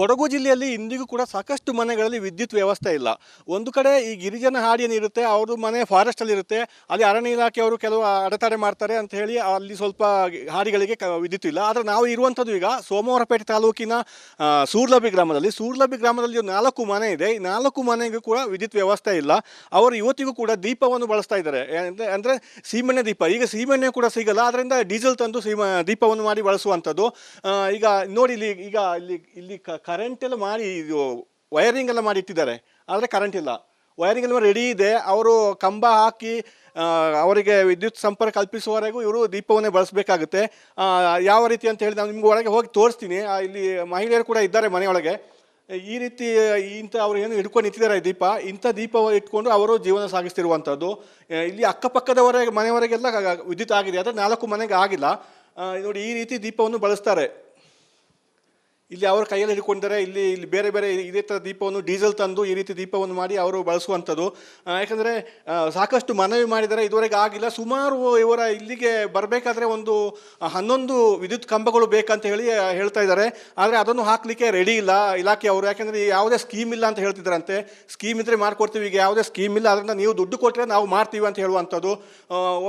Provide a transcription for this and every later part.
ಕೊಡಗು ಜಿಲ್ಲೆಯಲ್ಲಿ ಇಂದಿಗೂ ಕೂಡ ಸಾಕಷ್ಟು ಮನೆಗಳಲ್ಲಿ ವಿದ್ಯುತ್ ವ್ಯವಸ್ಥೆ ಇಲ್ಲ. ಒಂದು ಕಡೆ ಈ ಗಿರಿಜನ ಹಾಡಿ ಏನಿರುತ್ತೆ ಅವ್ರ ಮನೆ ಇರುತ್ತೆ, ಅಲ್ಲಿ ಅರಣ್ಯ ಇಲಾಖೆಯವರು ಕೆಲವು ಅಡೆತಡೆ ಮಾಡ್ತಾರೆ ಅಂತ ಹೇಳಿ ಅಲ್ಲಿ ಸ್ವಲ್ಪ ಹಾಡಿಗಳಿಗೆ ವಿದ್ಯುತ್ ಇಲ್ಲ. ಆದರೆ ನಾವು ಇರುವಂಥದ್ದು ಈಗ ಸೋಮವಾರಪೇಟೆ ತಾಲೂಕಿನ ಸೂರ್ಲಬಿ ಗ್ರಾಮದಲ್ಲಿ. ಸೂರ್ಲಬಿ ಗ್ರಾಮದಲ್ಲಿ ನಾಲ್ಕು ಮನೆ ಇದೆ. ಈ ನಾಲ್ಕು ಮನೆಗೂ ಕೂಡ ವಿದ್ಯುತ್ ವ್ಯವಸ್ಥೆ ಇಲ್ಲ. ಅವರು ಇವತ್ತಿಗೂ ಕೂಡ ದೀಪವನ್ನು ಬಳಸ್ತಾ ಇದ್ದಾರೆ. ಅಂದರೆ ಅಂದರೆ ಸೀಮೆಣ್ಣೆ ದೀಪ. ಈಗ ಸೀಮೆಣ್ಣೆ ಕೂಡ ಸಿಗಲ್ಲ. ಅದರಿಂದ ಡೀಸೆಲ್ ತಂದು ಸೀಮ, ದೀಪವನ್ನು ಮಾಡಿ ಬಳಸುವಂಥದ್ದು. ಈಗ ನೋಡಿ ಇಲ್ಲಿ, ಈಗ ಇಲ್ಲಿ ಇಲ್ಲಿ ಕರೆಂಟ್ ಎಲ್ಲ ಮಾಡಿ, ಇದು ವೈರಿಂಗ್ ಎಲ್ಲ ಮಾಡಿ ಇಟ್ಟಿದ್ದಾರೆ. ಆದರೆ ಕರೆಂಟ್ ಇಲ್ಲ. ವೈರಿಂಗ್ ಎಲ್ಲ ರೆಡಿ ಇದೆ. ಅವರು ಕಂಬ ಹಾಕಿ ಅವರಿಗೆ ವಿದ್ಯುತ್ ಸಂಪರ್ಕ ಕಲ್ಪಿಸುವವರೆಗೂ ಇವರು ದೀಪವನ್ನೇ ಬಳಸಬೇಕಾಗುತ್ತೆ. ಯಾವ ರೀತಿ ಅಂತ ಹೇಳಿ ನಾನು ನಿಮ್ಗೆ ಒಳಗೆ ಹೋಗಿ ತೋರಿಸ್ತೀನಿ. ಇಲ್ಲಿ ಮಹಿಳೆಯರು ಕೂಡ ಇದ್ದಾರೆ ಮನೆಯೊಳಗೆ. ಈ ರೀತಿ, ಇಂಥ ಅವರು ಏನು ಹಿಡ್ಕೊಂಡು ನಿಂತಿದ್ದಾರೆ ದೀಪ. ಇಂಥ ದೀಪ ಇಟ್ಕೊಂಡು ಅವರು ಜೀವನ ಸಾಗಿಸ್ತಿರುವಂಥದ್ದು. ಇಲ್ಲಿ ಅಕ್ಕಪಕ್ಕದವರೆಗೆ ಮನೆಯವರೆಗೆಲ್ಲ ವಿದ್ಯುತ್ ಆಗಿದೆ. ಆದರೆ ನಾಲ್ಕು ಮನೆಗೆ ಆಗಿಲ್ಲ. ನೋಡಿ ಈ ರೀತಿ ದೀಪವನ್ನು ಬಳಸ್ತಾರೆ. ಇಲ್ಲಿ ಅವರ ಕೈಯಲ್ಲಿ ಹಿಡ್ಕೊಂಡಿದ್ದಾರೆ ಇಲ್ಲಿ ಇಲ್ಲಿ ಬೇರೆ ಬೇರೆ ಇದೇ ಥರ ದೀಪವನ್ನು ಡೀಸೆಲ್ ತಂದು ಈ ರೀತಿ ದೀಪವನ್ನು ಮಾಡಿ ಅವರು ಬಳಸುವಂಥದ್ದು. ಯಾಕಂದರೆ ಸಾಕಷ್ಟು ಮನವಿ ಮಾಡಿದ್ದಾರೆ ಇದುವರೆಗೆ ಆಗಿಲ್ಲ. ಸುಮಾರು ಇವರ ಇಲ್ಲಿಗೆ ಬರಬೇಕಾದ್ರೆ ಒಂದು ಹನ್ನೊಂದು ವಿದ್ಯುತ್ ಕಂಬಗಳು ಬೇಕಂತ ಹೇಳಿ ಹೇಳ್ತಾ ಇದ್ದಾರೆ. ಆದರೆ ಅದನ್ನು ಹಾಕಲಿಕ್ಕೆ ರೆಡಿ ಇಲ್ಲ. ಇಲಾಖೆಯವರು ಯಾಕಂದರೆ ಯಾವುದೇ ಸ್ಕೀಮ್ ಇಲ್ಲ ಅಂತ ಹೇಳ್ತಿದ್ದಾರಂತೆ. ಸ್ಕೀಮ್ ಇದ್ದರೆ ಮಾಡಿಕೊಡ್ತೀವಿ. ಈಗ ಯಾವುದೇ ಸ್ಕೀಮ್ ಇಲ್ಲ. ಅದರಿಂದ ನೀವು ದುಡ್ಡು ಕೊಟ್ಟರೆ ನಾವು ಮಾಡ್ತೀವಿ ಅಂತ ಹೇಳುವಂಥದ್ದು.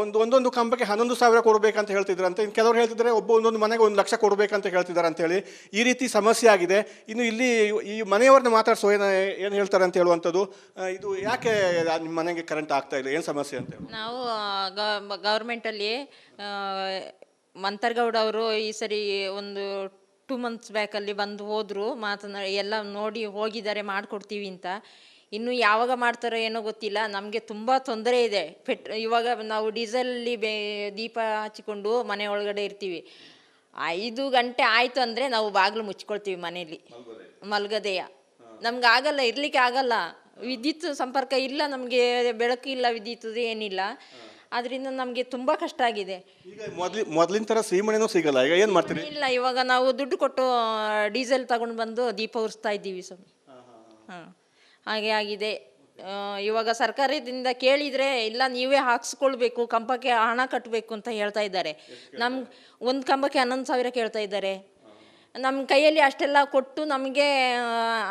ಒಂದು, ಒಂದೊಂದು ಕಂಬಕ್ಕೆ ಹನ್ನೊಂದು ಸಾವಿರ ಕೊಡಬೇಕಂತ ಹೇಳ್ತಿದ್ರಂತೆ ಇನ್ನು ಕೆಲವರು ಹೇಳ್ತಿದ್ದಾರೆ, ಒಬ್ಬ ಒಂದೊಂದು ಮನೆಗೆ ಒಂದು ಲಕ್ಷ ಕೊಡಬೇಕಂತ ಹೇಳ್ತಿದ್ದಾರೆ ಅಂತೇಳಿ ಈ ರೀತಿ ಸಮಸ್ಯೆ ಆಗಿದೆ. ಇನ್ನು ಇಲ್ಲಿ ಈ ಮನೆಯವ್ರನ್ನ ಮಾತಾಡಿಸೋ ಏನು ಏನು ಹೇಳ್ತಾರೆ ಅಂತ ಹೇಳುವಂಥದ್ದು ಇದು ಯಾಕೆ ನಿಮ್ಮ ಮನೆಗೆ ಕರೆಂಟ್ ಆಗ್ತಾ ಇಲ್ಲ? ಏನು ಸಮಸ್ಯೆ ಅಂತ ಹೇಳಿ. ನಾವು ಗೌರ್ಮೆಂಟಲ್ಲಿ ಮಂತರ್ಗೌಡ ಅವರು ಈ ಸರಿ ಒಂದು ಟೂ ಮಂತ್ಸ್ ಬ್ಯಾಕಲ್ಲಿ ಬಂದು ಹೋದರು ಮಾತನಾಡಿ ಎಲ್ಲ ನೋಡಿ ಹೋಗಿದ್ದಾರೆ, ಮಾಡಿಕೊಡ್ತೀವಿ ಅಂತ. ಇನ್ನು ಯಾವಾಗ ಮಾಡ್ತಾರೋ ಏನೋ ಗೊತ್ತಿಲ್ಲ. ನಮಗೆ ತುಂಬ ತೊಂದರೆ ಇದೆ. ಪೆಟ್, ಇವಾಗ ನಾವು ಡೀಸೆಲಲ್ಲಿ ಬೇ, ದೀಪ ಹಚ್ಚಿಕೊಂಡು ಮನೆ ಒಳಗಡೆ ಇರ್ತೀವಿ. ಐದು ಗಂಟೆ ಆಯಿತು ಅಂದರೆ ನಾವು ಬಾಗಿಲು ಮುಚ್ಕೊಳ್ತೀವಿ ಮನೇಲಿ ಮಲ್ಗದೆಯ. ನಮ್ಗೆ ಆಗಲ್ಲ ಇರ್ಲಿಕ್ಕೆ ಆಗಲ್ಲ. ವಿದ್ಯುತ್ ಸಂಪರ್ಕ ಇಲ್ಲ ನಮಗೆ ಬೆಳಕು ಇಲ್ಲ ವಿದ್ಯುತ್ ಏನಿಲ್ಲ. ಅದರಿಂದ ನಮಗೆ ತುಂಬ ಕಷ್ಟ ಆಗಿದೆ. ಮೊದಲಿನ ಥರ ಸೀಮೆಣ್ಣೆನೂ ಸಿಗಲ್ಲ. ಈಗ ಏನು ಮಾಡ್ತೀರಿ? ಇಲ್ಲ ಇವಾಗ ನಾವು ದುಡ್ಡು ಕೊಟ್ಟು ಡೀಸೆಲ್ ತಗೊಂಡು ಬಂದು ದೀಪ ಉರಿಸ್ತಾ ಇದ್ದೀವಿ ಸ್ವಾಮಿ. ಹಾಂ. ಹಾಗೆ ಆಗಿದೆ. ಇವಾಗ ಸರ್ಕಾರದಿಂದ ಕೇಳಿದರೆ ಇಲ್ಲ ನೀವೇ ಹಾಕ್ಸ್ಕೊಳ್ಬೇಕು ಕಂಬಕ್ಕೆ ಹಣ ಕಟ್ಟಬೇಕು ಅಂತ ಹೇಳ್ತಾ ಇದ್ದಾರೆ. ನಮ್ಗೆ ಒಂದು ಕಂಬಕ್ಕೆ ಹನ್ನೊಂದು ಸಾವಿರ ಕೇಳ್ತಾ ಇದ್ದಾರೆ. ನಮ್ಮ ಕೈಯಲ್ಲಿ ಅಷ್ಟೆಲ್ಲ ಕೊಟ್ಟು ನಮಗೆ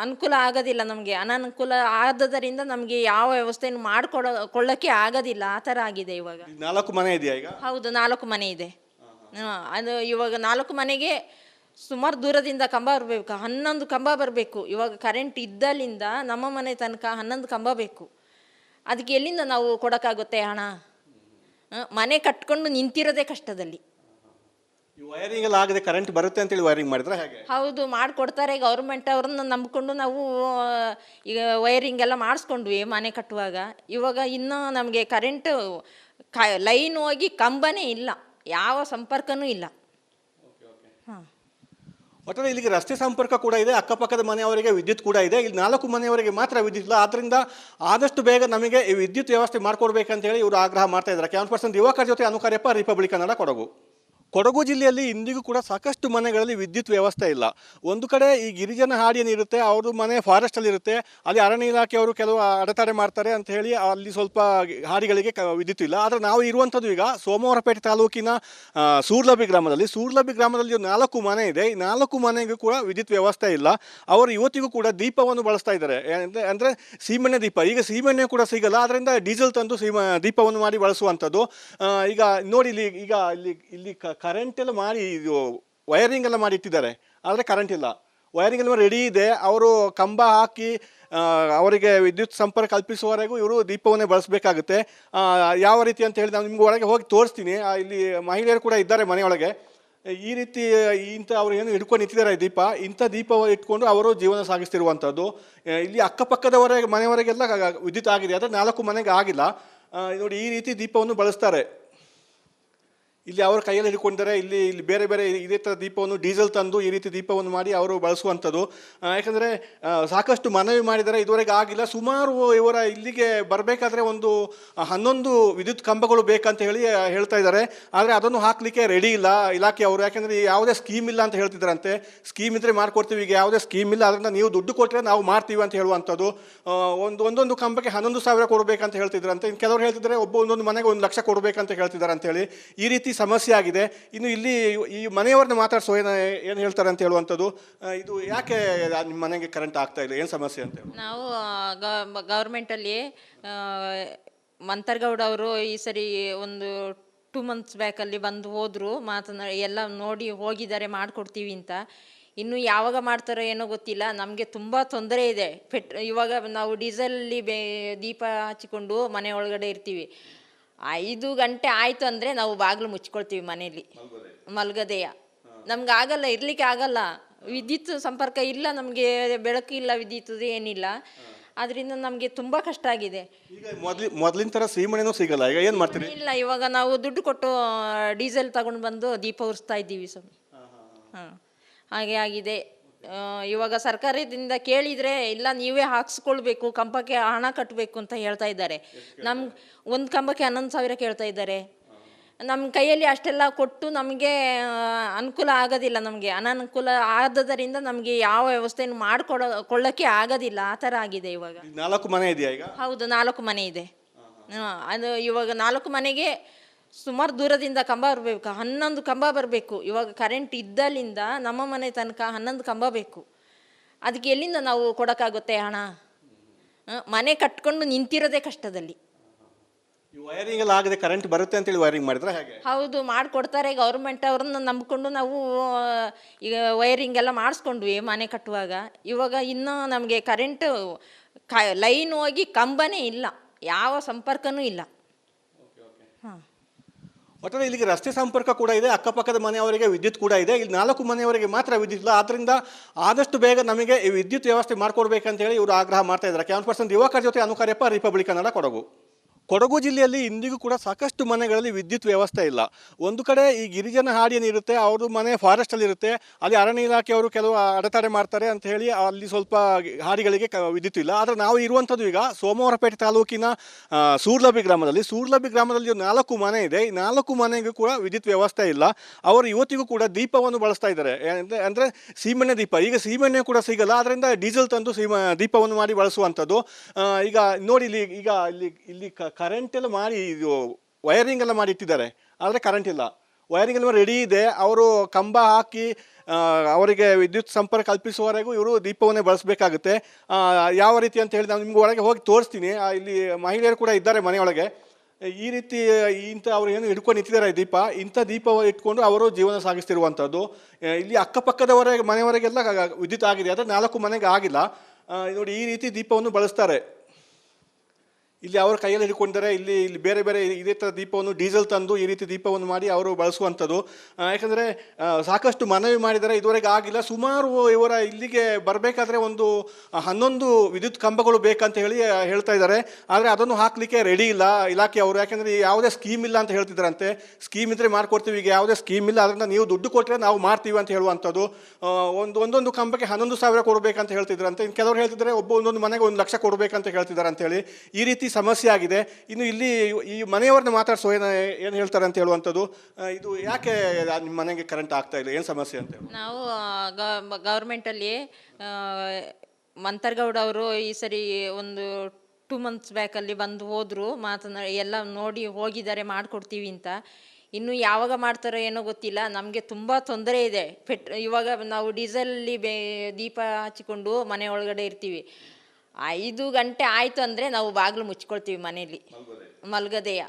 ಅನುಕೂಲ ಆಗೋದಿಲ್ಲ ನಮಗೆ. ಅನನುಕೂಲ ಆದದರಿಂದ ನಮಗೆ ಯಾವ ವ್ಯವಸ್ಥೆಯನ್ನು ಮಾಡಿಕೊಡೋ ಕೊಳ್ಳೋಕ್ಕೆ ಆಗೋದಿಲ್ಲ. ಆ ಥರ ಆಗಿದೆ ಇವಾಗ. ನಾಲ್ಕು ಮನೆ ಇದೆಯಾ ಈಗ? ಹೌದು ನಾಲ್ಕು ಮನೆ ಇದೆ. ಅದು ಇವಾಗ ನಾಲ್ಕು ಮನೆಗೆ ಸುಮಾರು ದೂರದಿಂದ ಕಂಬ ಬರಬೇಕು. ಹನ್ನೊಂದು ಕಂಬ ಬರಬೇಕು. ಇವಾಗ ಕರೆಂಟ್ ಇದ್ದಲ್ಲಿಂದ ನಮ್ಮ ಮನೆ ತನಕ ಹನ್ನೊಂದು ಕಂಬ ಬೇಕು. ಅದಕ್ಕೆ ಎಲ್ಲಿಂದ ನಾವು ಕೊಡೋಕ್ಕಾಗುತ್ತೆ ಹಣ? ಮನೆ ಕಟ್ಕೊಂಡು ನಿಂತಿರೋದೇ ಕಷ್ಟದಲ್ಲಿ. ವೈರಿಂಗ್ ಎಲ್ಲ ಆಗದೆ ಕರೆಂಟ್ ಬರುತ್ತೆ ಅಂತೇಳಿ ವೈರಿಂಗ್ ಮಾಡಿದ್ರೆ ಹೇಗೆ? ಹೌದು ಮಾಡಿಕೊಡ್ತಾರೆ ಗೌರ್ಮೆಂಟ್ ಅವ್ರನ್ನ ನಂಬಿಕೊಂಡು ನಾವು ಈಗ ವೈರಿಂಗ್ ಎಲ್ಲ ಮಾಡಿಸ್ಕೊಂಡ್ವಿ ಮನೆ ಕಟ್ಟುವಾಗ. ಇವಾಗ ಇನ್ನೂ ನಮಗೆ ಕರೆಂಟ್ ಕ ಲೈನ್ ಹೋಗಿ ಕಂಬನೇ ಇಲ್ಲ. ಯಾವ ಸಂಪರ್ಕನೂ ಇಲ್ಲ. ಒಟ್ಟಾರೆ ಇಲ್ಲಿಗೆ ರಸ್ತೆ ಸಂಪರ್ಕ ಕೂಡ ಇದೆ, ಅಕ್ಕಪಕ್ಕದ ಮನೆಯವರಿಗೆ ವಿದ್ಯುತ್ ಕೂಡ ಇದೆ. ಇಲ್ಲಿ ನಾಲ್ಕು ಮನೆಯವರಿಗೆ ಮಾತ್ರ ವಿದ್ಯುತ್ ಇಲ್ಲ. ಆದ್ದರಿಂದ ಆದಷ್ಟು ಬೇಗ ನಮಗೆ ಈ ವಿದ್ಯುತ್ ವ್ಯವಸ್ಥೆ ಮಾಡಿಕೊಡ್ಬೇಕಂತ ಹೇಳಿ ಇವರು ಆಗ್ರಹ ಮಾಡ್ತಾ ಇದ್ದಾರೆ. ಕ್ಯಾನ್ ಪರ್ಸೆಂಟ್ ಯುವಕರ ಜೊತೆ ಅನುಕಾರ್ಯಪ್ಪ ರಿಪಬ್ಲಿಕ್ ಕನ್ನಡ ಕೊಡಗು. ಕೊಡಗು ಜಿಲ್ಲೆಯಲ್ಲಿ ಇಂದಿಗೂ ಕೂಡ ಸಾಕಷ್ಟು ಮನೆಗಳಲ್ಲಿ ವಿದ್ಯುತ್ ವ್ಯವಸ್ಥೆ ಇಲ್ಲ. ಒಂದು ಕಡೆ ಈ ಗಿರಿಜನ ಹಾಡಿ ಏನಿರುತ್ತೆ ಅವ್ರ ಮನೆ ಫಾರೆಸ್ಟಲ್ಲಿರುತ್ತೆ ಅಲ್ಲಿ ಅರಣ್ಯ ಇಲಾಖೆಯವರು ಕೆಲವು ಅಡೆತಡೆ ಮಾಡ್ತಾರೆ ಅಂತ ಹೇಳಿ ಅಲ್ಲಿ ಸ್ವಲ್ಪ ಹಾಡಿಗಳಿಗೆ ವಿದ್ಯುತ್ ಇಲ್ಲ. ಆದರೆ ನಾವು ಇರುವಂಥದ್ದು ಈಗ ಸೋಮವಾರಪೇಟೆ ತಾಲೂಕಿನ ಸೂರ್ಲಭಿ ಗ್ರಾಮದಲ್ಲಿ. ಸೂರ್ಲಬಿ ಗ್ರಾಮದಲ್ಲಿ ನಾಲ್ಕು ಮನೆ ಇದೆ. ಈ ನಾಲ್ಕು ಮನೆಗೂ ಕೂಡ ವಿದ್ಯುತ್ ವ್ಯವಸ್ಥೆ ಇಲ್ಲ. ಅವರು ಇವತ್ತಿಗೂ ಕೂಡ ದೀಪವನ್ನು ಬಳಸ್ತಾ ಇದ್ದಾರೆ. ಅಂದರೆ ಅಂದರೆ ಸೀಮೆಣ್ಣೆ ದೀಪ. ಈಗ ಸೀಮೆಣ್ಣೆ ಕೂಡ ಸಿಗಲ್ಲ. ಅದರಿಂದ ಡೀಸೆಲ್ ತಂದು ಸೀಮ, ದೀಪವನ್ನು ಮಾಡಿ ಬಳಸುವಂಥದ್ದು. ಈಗ ನೋಡಿ ಇಲ್ಲಿ, ಈಗ ಇಲ್ಲಿ ಇಲ್ಲಿ ಕರೆಂಟ್ ಎಲ್ಲ ಮಾಡಿ, ಇದು ವೈರಿಂಗ್ ಎಲ್ಲ ಮಾಡಿ ಇಟ್ಟಿದ್ದಾರೆ. ಆದರೆ ಕರೆಂಟ್ ಇಲ್ಲ. ವೈರಿಂಗ್ ಎಲ್ಲ ರೆಡಿ ಇದೆ. ಅವರು ಕಂಬ ಹಾಕಿ ಅವರಿಗೆ ವಿದ್ಯುತ್ ಸಂಪರ್ಕ ಕಲ್ಪಿಸುವವರೆಗೂ ಇವರು ದೀಪವನ್ನೇ ಬಳಸಬೇಕಾಗುತ್ತೆ. ಯಾವ ರೀತಿ ಅಂತ ಹೇಳಿ ನಾನು ನಿಮ್ಗೆ ಒಳಗೆ ಹೋಗಿ ತೋರಿಸ್ತೀನಿ. ಇಲ್ಲಿ ಮಹಿಳೆಯರು ಕೂಡ ಇದ್ದಾರೆ ಮನೆಯೊಳಗೆ. ಈ ರೀತಿ, ಇಂಥ ಅವರು ಏನು ಹಿಡ್ಕೊಂಡು ನಿಂತಿದ್ದಾರೆ ದೀಪ. ಇಂಥ ದೀಪ ಇಟ್ಕೊಂಡು ಅವರು ಜೀವನ ಸಾಗಿಸ್ತಿರುವಂಥದ್ದು. ಇಲ್ಲಿ ಅಕ್ಕಪಕ್ಕದವರೆಗೆ ಮನೆಯವರೆಗೆಲ್ಲ ವಿದ್ಯುತ್ ಆಗಿದೆ. ಆದರೆ ನಾಲ್ಕು ಮನೆಗೆ ಆಗಿಲ್ಲ. ನೋಡಿ, ಈ ರೀತಿ ದೀಪವನ್ನು ಬಳಸ್ತಾರೆ. ಇಲ್ಲಿ ಅವರ ಕೈಯಲ್ಲಿ ಹಿಡ್ಕೊಂಡಿದ್ದಾರೆ ಇಲ್ಲಿ ಇಲ್ಲಿ ಬೇರೆ ಬೇರೆ ಇದೇ ಥರ ದೀಪವನ್ನು ಡೀಸೆಲ್ ತಂದು ಈ ರೀತಿ ದೀಪವನ್ನು ಮಾಡಿ ಅವರು ಬಳಸುವಂಥದ್ದು. ಯಾಕಂದರೆ ಸಾಕಷ್ಟು ಮನವಿ ಮಾಡಿದ್ದಾರೆ ಇದುವರೆಗೆ ಆಗಿಲ್ಲ. ಸುಮಾರು ಇವರ ಇಲ್ಲಿಗೆ ಬರಬೇಕಾದ್ರೆ ಒಂದು ಹನ್ನೊಂದು ವಿದ್ಯುತ್ ಕಂಬಗಳು ಬೇಕಂತ ಹೇಳಿ ಹೇಳ್ತಾ ಇದ್ದಾರೆ. ಆದರೆ ಅದನ್ನು ಹಾಕಲಿಕ್ಕೆ ರೆಡಿ ಇಲ್ಲ ಇಲಾಖೆ ಅವರು. ಯಾಕಂದರೆ ಯಾವುದೇ ಸ್ಕೀಮ್ ಇಲ್ಲ ಅಂತ ಹೇಳ್ತಿದ್ದಾರಂತೆ. ಸ್ಕೀಮ್ ಇದ್ದರೆ ಮಾಡಿಕೊಡ್ತೀವಿ. ಈಗ ಯಾವುದೇ ಸ್ಕೀಮ್ ಇಲ್ಲ, ಅದರಿಂದ ನೀವು ದುಡ್ಡು ಕೊಟ್ಟರೆ ನಾವು ಮಾಡ್ತೀವಿ ಅಂತ ಹೇಳುವಂಥದ್ದು. ಒಂದು, ಒಂದೊಂದು ಕಂಬಕ್ಕೆ ಹನ್ನೊಂದು ಸಾವಿರ ಕೊಡಬೇಕಂತ ಹೇಳ್ತಿದ್ರಂತೆ ಇನ್ನು ಕೆಲವರು ಹೇಳ್ತಿದ್ದಾರೆ, ಒಬ್ಬ ಒಂದೊಂದು ಮನೆಗೆ ಒಂದು ಲಕ್ಷ ಕೊಡಬೇಕಂತ ಹೇಳ್ತಿದ್ದಾರೆ ಅಂತೇಳಿ ಈ ರೀತಿ ಸಮಸ್ಯೆ ಆಗಿದೆ. ಇನ್ನು ಇಲ್ಲಿ ಈ ಮನೆಯವ್ರನ್ನ ಮಾತಾಡ್ಸೋ ಏನು ಏನು ಹೇಳ್ತಾರೆ ಅಂತ ಹೇಳುವಂಥದ್ದು ಇದು ಯಾಕೆ ನಿಮ್ಮ ಮನೆಗೆ ಕರೆಂಟ್ ಆಗ್ತಾ ಇಲ್ಲ? ಏನು ಸಮಸ್ಯೆ ಅಂತ ಹೇಳಿ. ನಾವು ಗೌರ್ಮೆಂಟಲ್ಲಿ ಮಂತರ್ಗೌಡ ಅವರು ಈ ಸರಿ ಒಂದು ಟೂ ಮಂತ್ಸ್ ಬ್ಯಾಕಲ್ಲಿ ಬಂದು ಹೋದರು ಮಾತನಾ ಎಲ್ಲ ನೋಡಿ ಹೋಗಿದ್ದಾರೆ, ಮಾಡಿಕೊಡ್ತೀವಿ ಅಂತ. ಇನ್ನು ಯಾವಾಗ ಮಾಡ್ತಾರೋ ಏನೋ ಗೊತ್ತಿಲ್ಲ. ನಮಗೆ ತುಂಬ ತೊಂದರೆ ಇದೆ. ಪೆಟ್, ಇವಾಗ ನಾವು ಡೀಸೆಲಲ್ಲಿ ಬೇ, ದೀಪ ಹಚ್ಚಿಕೊಂಡು ಮನೆ ಒಳಗಡೆ ಇರ್ತೀವಿ. ಐದು ಗಂಟೆ ಆಯಿತು ಅಂದರೆ ನಾವು ಬಾಗಿಲು ಮುಚ್ಕೊಳ್ತೀವಿ ಮನೇಲಿ ಮಲ್ಗದೆಯ? ನಮ್ಗೆ ಆಗಲ್ಲ ಇರ್ಲಿಕ್ಕೆ ಆಗಲ್ಲ. ವಿದ್ಯುತ್ ಸಂಪರ್ಕ ಇಲ್ಲ ನಮಗೆ ಬೆಳಕು ಇಲ್ಲ ವಿದ್ಯುತ್ ಏನಿಲ್ಲ. ಅದರಿಂದ ನಮಗೆ ತುಂಬ ಕಷ್ಟ ಆಗಿದೆ. ಮೊದಲಿನ ಥರ ಸೀಮಣೆನೂ ಸಿಗಲ್ಲ ಈಗ ಏನು ಮಾಡ್ತೀರಿ? ಇಲ್ಲ ಇವಾಗ ನಾವು ದುಡ್ಡು ಕೊಟ್ಟು ಡೀಸೆಲ್ ತಗೊಂಡು ಬಂದು ದೀಪ ಉರಿಸ್ತಾ ಇದ್ದೀವಿ ಸ್ವಾಮಿ. ಹಾಂ. ಹಾಗೆ ಆಗಿದೆ. ಇವಾಗ ಸರ್ಕಾರದಿಂದ ಕೇಳಿದರೆ ಇಲ್ಲ ನೀವೇ ಹಾಕ್ಸ್ಕೊಳ್ಬೇಕು ಕಂಬಕ್ಕೆ ಹಣ ಕಟ್ಟಬೇಕು ಅಂತ ಹೇಳ್ತಾ ಇದ್ದಾರೆ. ನಮ್ಮ ಒಂದು ಕಂಬಕ್ಕೆ ಹನ್ನೊಂದು ಸಾವಿರ ಕೇಳ್ತಾ ಇದ್ದಾರೆ. ನಮ್ಮ ಕೈಯಲ್ಲಿ ಅಷ್ಟೆಲ್ಲ ಕೊಟ್ಟು ನಮಗೆ ಅನುಕೂಲ ಆಗೋದಿಲ್ಲ ನಮಗೆ. ಅನನುಕೂಲ ಆದದರಿಂದ ನಮಗೆ ಯಾವ ವ್ಯವಸ್ಥೆಯನ್ನು ಮಾಡಿಕೊಡೋ ಕೊಳ್ಳೋಕ್ಕೆ ಆಗೋದಿಲ್ಲ. ಆ ಥರ ಆಗಿದೆ ಇವಾಗ. ನಾಲ್ಕು ಮನೆ ಇದೆಯಾ ಈಗ? ಹೌದು ನಾಲ್ಕು ಮನೆ ಇದೆ. ಅದು ಇವಾಗ ನಾಲ್ಕು ಮನೆಗೆ ಸುಮಾರು ದೂರದಿಂದ ಕಂಬ ಬರಬೇಕು. ಹನ್ನೊಂದು ಕಂಬ ಬರಬೇಕು. ಇವಾಗ ಕರೆಂಟ್ ಇದ್ದಲ್ಲಿಂದ ನಮ್ಮ ಮನೆ ತನಕ ಹನ್ನೊಂದು ಕಂಬ ಬೇಕು. ಅದಕ್ಕೆ ಎಲ್ಲಿಂದ ನಾವು ಕೊಡೋಕ್ಕಾಗುತ್ತೆ ಹಣ? ಮನೆ ಕಟ್ಕೊಂಡು ನಿಂತಿರೋದೇ ಕಷ್ಟದಲ್ಲಿ. ವೈರಿಂಗ್ ಎಲ್ಲ ಆಗದೆ ಕರೆಂಟ್ ಬರುತ್ತೆ ಅಂತೇಳಿ ವೈರಿಂಗ್ ಮಾಡಿದ್ರೆ ಹೇಗೆ? ಹೌದು ಮಾಡಿಕೊಡ್ತಾರೆ ಗೌರ್ಮೆಂಟ್ ಅವ್ರನ್ನ ನಂಬಿಕೊಂಡು ನಾವು ಈಗ ವೈರಿಂಗ್ ಎಲ್ಲ ಮಾಡಿಸ್ಕೊಂಡ್ವಿ ಮನೆ ಕಟ್ಟುವಾಗ. ಇವಾಗ ಇನ್ನೂ ನಮಗೆ ಕರೆಂಟ್ ಕ ಲೈನ್ ಹೋಗಿ ಕಂಬನೇ ಇಲ್ಲ. ಯಾವ ಸಂಪರ್ಕನೂ ಇಲ್ಲ. ಒಟ್ಟಾರೆ ಇಲ್ಲಿಗೆ ರಸ್ತೆ ಸಂಪರ್ಕ ಕೂಡ ಇದೆ, ಅಕ್ಕಪಕ್ಕದ ಮನೆಯವರಿಗೆ ವಿದ್ಯುತ್ ಕೂಡ ಇದೆ. ಇಲ್ಲಿ ನಾಲ್ಕು ಮನೆಯವರಿಗೆ ಮಾತ್ರ ವಿದ್ಯುತ್ ಇಲ್ಲ. ಆದ್ದರಿಂದ ಆದಷ್ಟು ಬೇಗ ನಮಗೆ ವಿದ್ಯುತ್ ವ್ಯವಸ್ಥೆ ಮಾಡಿಕೊಡ್ಬೇಕಂತ ಹೇಳಿ ಇವರು ಆಗ್ರಹ ಮಾಡ್ತಾ ಇದ್ದಾರೆ. ಕ್ಯಾನ್ ಪರ್ಸೆಂಟ್ ಯುವಕರ ಜೊತೆ ಅನುಕಾರ್ಯಪ್ಪ ರಿಪಬ್ಲಿಕ್ ಕನ್ನಡ ಕೊಡಗು. ಕೊಡಗು ಜಿಲ್ಲೆಯಲ್ಲಿ ಇಂದಿಗೂ ಕೂಡ ಸಾಕಷ್ಟು ಮನೆಗಳಲ್ಲಿ ವಿದ್ಯುತ್ ವ್ಯವಸ್ಥೆ ಇಲ್ಲ. ಒಂದು ಕಡೆ ಈ ಗಿರಿಜನ ಹಾಡಿ ಏನಿರುತ್ತೆ ಅವ್ರ ಮನೆ ಫಾರೆಸ್ಟಲ್ಲಿ ಇರುತ್ತೆ, ಅಲ್ಲಿ ಅರಣ್ಯ ಇಲಾಖೆಯವರು ಕೆಲವು ಅಡೆತಡೆ ಮಾಡ್ತಾರೆ ಅಂತ ಹೇಳಿ ಅಲ್ಲಿ ಸ್ವಲ್ಪ ಹಾಡಿಗಳಿಗೆ ವಿದ್ಯುತ್ ಇಲ್ಲ. ಆದರೆ ನಾವು ಇರುವಂಥದ್ದು ಈಗ ಸೋಮವಾರಪೇಟೆ ತಾಲೂಕಿನ ಸೂರ್ಲಬಿ ಗ್ರಾಮದಲ್ಲಿ. ಸೂರ್ಲಬಿ ಗ್ರಾಮದಲ್ಲಿ ನಾಲ್ಕು ಮನೆ ಇದೆ. ಈ ನಾಲ್ಕು ಮನೆಗೂ ಕೂಡ ವಿದ್ಯುತ್ ವ್ಯವಸ್ಥೆ ಇಲ್ಲ. ಅವರು ಇವತ್ತಿಗೂ ಕೂಡ ದೀಪವನ್ನು ಬಳಸ್ತಾ ಇದ್ದಾರೆ. ಅಂದರೆ ಅಂದರೆ ಸೀಮೆಣ್ಣೆ ದೀಪ. ಈಗ ಸೀಮೆಣ್ಣೆ ಕೂಡ ಸಿಗಲ್ಲ. ಅದರಿಂದ ಡೀಸೆಲ್ ತಂದು ಸೀಮ, ದೀಪವನ್ನು ಮಾಡಿ ಬಳಸುವಂಥದ್ದು. ಈಗ ನೋಡಿ ಇಲ್ಲಿ, ಈಗ ಇಲ್ಲಿ ಇಲ್ಲಿ ಕರೆಂಟ್ ಎಲ್ಲ ಮಾಡಿ, ಇದು ವೈರಿಂಗ್ ಎಲ್ಲ ಮಾಡಿ ಇಟ್ಟಿದ್ದಾರೆ. ಆದರೆ ಕರೆಂಟ್ ಇಲ್ಲ. ವೈರಿಂಗ್ ಎಲ್ಲ ರೆಡಿ ಇದೆ. ಅವರು ಕಂಬ ಹಾಕಿ ಅವರಿಗೆ ವಿದ್ಯುತ್ ಸಂಪರ್ಕ ಕಲ್ಪಿಸುವವರೆಗೂ ಇವರು ದೀಪವನ್ನೇ ಬಳಸಬೇಕಾಗುತ್ತೆ. ಯಾವ ರೀತಿ ಅಂತ ಹೇಳಿ ನಾನು ನಿಮ್ಗೆ ಒಳಗೆ ಹೋಗಿ ತೋರಿಸ್ತೀನಿ. ಇಲ್ಲಿ ಮಹಿಳೆಯರು ಕೂಡ ಇದ್ದಾರೆ ಮನೆಯೊಳಗೆ. ಈ ರೀತಿ ಇಂಥ ಅವರು ಏನು ಹಿಡ್ಕೊಂಡು ನಿಂತಿದ್ದಾರೆ ದೀಪ. ಇಂಥ ದೀಪ ಇಟ್ಕೊಂಡು ಅವರು ಜೀವನ ಸಾಗಿಸ್ತಿರುವಂಥದ್ದು. ಇಲ್ಲಿ ಅಕ್ಕಪಕ್ಕದವರೆಗೆ ಮನೆಯವರೆಗೆಲ್ಲ ವಿದ್ಯುತ್ ಆಗಿದೆ. ಆದರೆ ನಾಲ್ಕು ಮನೆಗೆ ಆಗಿಲ್ಲ. ನೋಡಿ, ಈ ರೀತಿ ದೀಪವನ್ನು ಬಳಸ್ತಾರೆ. ಇಲ್ಲಿ ಅವರ ಕೈಯಲ್ಲಿ ಹಿಡ್ಕೊಂಡಿದ್ದಾರೆ ಇಲ್ಲಿ ಇಲ್ಲಿ ಬೇರೆ ಬೇರೆ ಇದೇ ಥರ ದೀಪವನ್ನು ಡೀಸೆಲ್ ತಂದು ಈ ರೀತಿ ದೀಪವನ್ನು ಮಾಡಿ ಅವರು ಬಳಸುವಂಥದ್ದು. ಯಾಕಂದರೆ ಸಾಕಷ್ಟು ಮನವಿ ಮಾಡಿದ್ದಾರೆ ಇದುವರೆಗೆ ಆಗಿಲ್ಲ. ಸುಮಾರು ಇವರ ಇಲ್ಲಿಗೆ ಬರಬೇಕಾದ್ರೆ ಒಂದು ಹನ್ನೊಂದು ವಿದ್ಯುತ್ ಕಂಬಗಳು ಬೇಕಂತ ಹೇಳಿ ಹೇಳ್ತಾ ಇದ್ದಾರೆ. ಆದರೆ ಅದನ್ನು ಹಾಕಲಿಕ್ಕೆ ರೆಡಿ ಇಲ್ಲ ಇಲಾಖೆಯವರು ಯಾಕಂದರೆ ಯಾವುದೇ ಸ್ಕೀಮ್ ಇಲ್ಲ ಅಂತ ಹೇಳ್ತಿದ್ದಾರಂತೆ. ಸ್ಕೀಮ್ ಇದ್ದರೆ ಮಾಡ್ಕೊಡ್ತೀವಿ. ಈಗ ಯಾವುದೇ ಸ್ಕೀಮ್ ಇಲ್ಲ. ಅದರಿಂದ ನೀವು ದುಡ್ಡು ಕೊಟ್ಟರೆ ನಾವು ಮಾಡ್ತೀವಿ ಅಂತ ಹೇಳುವಂಥದ್ದು. ಒಂದು, ಒಂದೊಂದು ಕಂಬಕ್ಕೆ ಹನ್ನೊಂದು ಸಾವಿರ ಕೊಡಬೇಕಂತ ಹೇಳ್ತಿದ್ರಂತೆ ಇನ್ನು ಕೆಲವರು ಹೇಳ್ತಿದ್ದಾರೆ, ಒಬ್ಬ ಒಂದೊಂದು ಮನೆಗೆ ಒಂದು ಲಕ್ಷ ಕೊಡಬೇಕಂತ ಹೇಳ್ತಿದ್ದಾರೆ ಅಂತೇಳಿ ಈ ರೀತಿ ಸಮಸ್ಯೆ ಆಗಿದೆ. ಇನ್ನು ಇಲ್ಲಿ ಈ ಮನೆಯವ್ರನ್ನ ಮಾತಾಡಿಸೋ ಏನು ಏನು ಹೇಳ್ತಾರೆ ಅಂತ ಹೇಳುವಂಥದ್ದು ಇದು ಯಾಕೆ ನಿಮ್ಮ ಮನೆಗೆ ಕರೆಂಟ್ ಆಗ್ತಾ ಇಲ್ಲ? ಏನು ಸಮಸ್ಯೆ ಅಂತ ಹೇಳಿ. ನಾವು ಗೌರ್ಮೆಂಟಲ್ಲಿ ಮಂತರ್ಗೌಡ ಅವರು ಈ ಸರಿ ಒಂದು ಟೂ ಮಂತ್ಸ್ ಬ್ಯಾಕಲ್ಲಿ ಬಂದು ಹೋದರು, ಮಾತನ್ನ ಎಲ್ಲ ನೋಡಿ ಹೋಗಿದ್ದಾರೆ, ಮಾಡಿಕೊಡ್ತೀವಿ ಅಂತ. ಇನ್ನು ಯಾವಾಗ ಮಾಡ್ತಾರೋ ಏನೋ ಗೊತ್ತಿಲ್ಲ. ನಮಗೆ ತುಂಬ ತೊಂದರೆ ಇದೆ. ಪೆಟ್, ಇವಾಗ ನಾವು ಡೀಸೆಲಲ್ಲಿ ಬೇ, ದೀಪ ಹಚ್ಚಿಕೊಂಡು ಮನೆ ಒಳಗಡೆ ಇರ್ತೀವಿ. ಐದು ಗಂಟೆ ಆಯಿತು ಅಂದರೆ ನಾವು ಬಾಗಿಲು ಮುಚ್ಕೊಳ್ತೀವಿ ಮನೇಲಿ ಮಲ್ಗದೆಯ?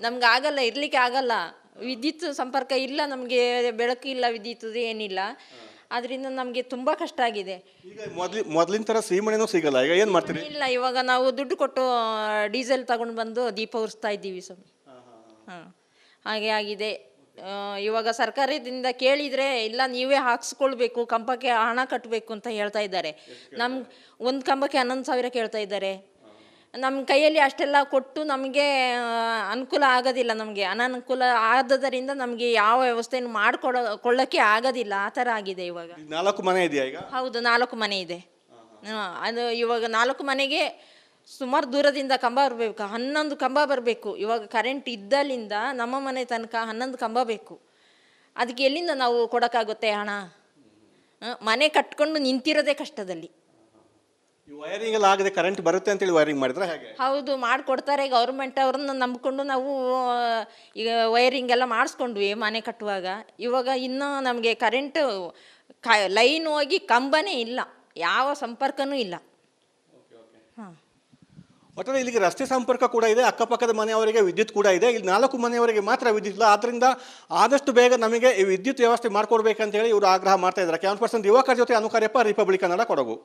ನಮ್ಗೆ ಆಗಲ್ಲ ಇರ್ಲಿಕ್ಕೆ ಆಗಲ್ಲ. ವಿದ್ಯುತ್ ಸಂಪರ್ಕ ಇಲ್ಲ ನಮಗೆ ಬೆಳಕು ಇಲ್ಲ ವಿದ್ಯುತ್ ಏನಿಲ್ಲ. ಅದರಿಂದ ನಮಗೆ ತುಂಬ ಕಷ್ಟ ಆಗಿದೆ. ಮೊದಲಿನ ಥರ ಸೀಮಣೆನೂ ಸಿಗಲ್ಲ ಈಗ ಏನು ಮಾಡ್ತೀರಿ? ಇಲ್ಲ ಇವಾಗ ನಾವು ದುಡ್ಡು ಕೊಟ್ಟು ಡೀಸೆಲ್ ತಗೊಂಡು ಬಂದು ದೀಪ ಉರಿಸ್ತಾ ಇದ್ದೀವಿ ಸ್ವಾಮಿ. ಹಾಂ. ಹಾಗೆ ಆಗಿದೆ. ಇವಾಗ ಸರ್ಕಾರದಿಂದ ಕೇಳಿದರೆ ಇಲ್ಲ ನೀವೇ ಹಾಕ್ಸ್ಕೊಳ್ಬೇಕು ಕಂಬಕ್ಕೆ ಹಣ ಕಟ್ಟಬೇಕು ಅಂತ ಹೇಳ್ತಾ ಇದ್ದಾರೆ. ನಮ್ಗೆ ಒಂದು ಕಂಬಕ್ಕೆ ಹನ್ನೊಂದು ಸಾವಿರ ಕೇಳ್ತಾ ಇದ್ದಾರೆ. ನಮ್ಮ ಕೈಯಲ್ಲಿ ಅಷ್ಟೆಲ್ಲ ಕೊಟ್ಟು ನಮಗೆ ಅನುಕೂಲ ಆಗೋದಿಲ್ಲ ನಮಗೆ. ಅನನುಕೂಲ ಆದದರಿಂದ ನಮಗೆ ಯಾವ ವ್ಯವಸ್ಥೆಯನ್ನು ಮಾಡಿಕೊಡೋ ಕೊಳ್ಳೋಕ್ಕೆ ಆಗೋದಿಲ್ಲ. ಆ ಥರ ಆಗಿದೆ ಇವಾಗ. ನಾಲ್ಕು ಮನೆ ಇದೆಯಾ ಈಗ? ಹೌದು ನಾಲ್ಕು ಮನೆ ಇದೆ. ಅದು ಇವಾಗ ನಾಲ್ಕು ಮನೆಗೆ ಸುಮಾರು ದೂರದಿಂದ ಕಂಬ ಬರಬೇಕು. ಹನ್ನೊಂದು ಕಂಬ ಬರಬೇಕು. ಇವಾಗ ಕರೆಂಟ್ ಇದ್ದಲ್ಲಿಂದ ನಮ್ಮ ಮನೆ ತನಕ ಹನ್ನೊಂದು ಕಂಬ ಬೇಕು. ಅದಕ್ಕೆ ಎಲ್ಲಿಂದ ನಾವು ಕೊಡೋಕ್ಕಾಗುತ್ತೆ ಹಣ? ಮನೆ ಕಟ್ಕೊಂಡು ನಿಂತಿರೋದೇ ಕಷ್ಟದಲ್ಲಿ. ವೈರಿಂಗ್ ಎಲ್ಲ ಆಗದೆ ಕರೆಂಟ್ ಬರುತ್ತೆ ಅಂತೇಳಿ ವೈರಿಂಗ್ ಮಾಡಿದ್ರೆ ಹಾಗೆ? ಹೌದು ಮಾಡಿಕೊಡ್ತಾರೆ ಗೌರ್ಮೆಂಟ್ ಅವ್ರನ್ನ ನಂಬಿಕೊಂಡು ನಾವು ಈಗ ವೈರಿಂಗ್ ಎಲ್ಲ ಮಾಡಿಸ್ಕೊಂಡ್ವಿ ಮನೆ ಕಟ್ಟುವಾಗ. ಇವಾಗ ಇನ್ನೂ ನಮಗೆ ಕರೆಂಟ್ ಕ ಲೈನ್ ಹೋಗಿ ಕಂಬನೇ ಇಲ್ಲ. ಯಾವ ಸಂಪರ್ಕನೂ ಇಲ್ಲ. ಒಟ್ಟಾರೆ ಇಲ್ಲಿಗೆ ರಸ್ತೆ ಸಂಪರ್ಕ ಕೂಡ ಇದೆ, ಅಕ್ಕಪಕ್ಕದ ಮನೆಯವರಿಗೆ ವಿದ್ಯುತ್ ಕೂಡ ಇದೆ, ಇಲ್ಲಿ ನಾಲ್ಕು ಮನೆಯವರಿಗೆ ಮಾತ್ರ ವಿದ್ಯುತ್ ಇಲ್ಲ. ಆದ್ದರಿಂದ ಆದಷ್ಟು ಬೇಗ ನಮಗೆ ಈ ವಿದ್ಯುತ್ ವ್ಯವಸ್ಥೆ ಮಾಡಿಕೊಡ್ಬೇಕಂತ ಹೇಳಿ ಇವರು ಆಗ್ರಹ ಮಾಡ್ತಾ ಇದ್ದಾರೆ. ಕ್ಯಾನ್ ಯುವಕರ ಜೊತೆ ಅನುಕಾರ್ಯಪ್ಪ ರಿಪಬ್ಲಿಕ್ ಕನ್ನಡ ಕೊಡಗು.